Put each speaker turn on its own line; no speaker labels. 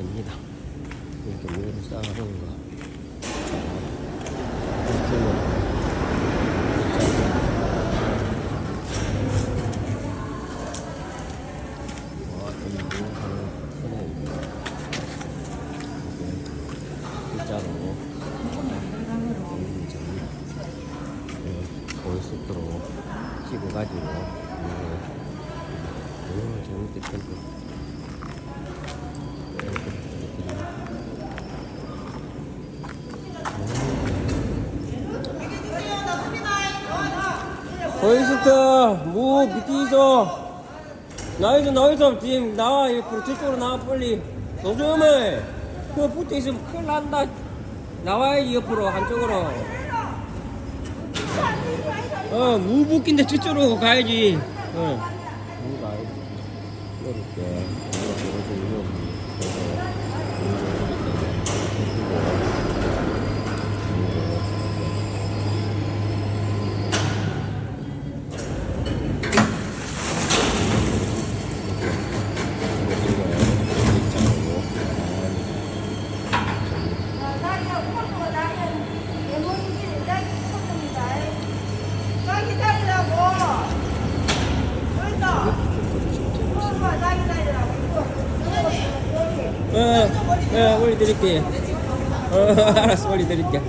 이렇게 물을 쌓아놓은 거. 찍어가지고 오 재밌겠다 보이스터 뭐 밑에 있어 나이도 나이도 지금 나와. 옆으로 저쪽으로 나와 빨리. 노점을. 그 붙어 있으면 큰일 난다. 나와야지 옆으로 한쪽으로. 어무 붙긴데 저쪽으로 가야지. 어. 무가 이렇게 어, 어, 올려드릴게. 어, 알았어, 올려드릴게.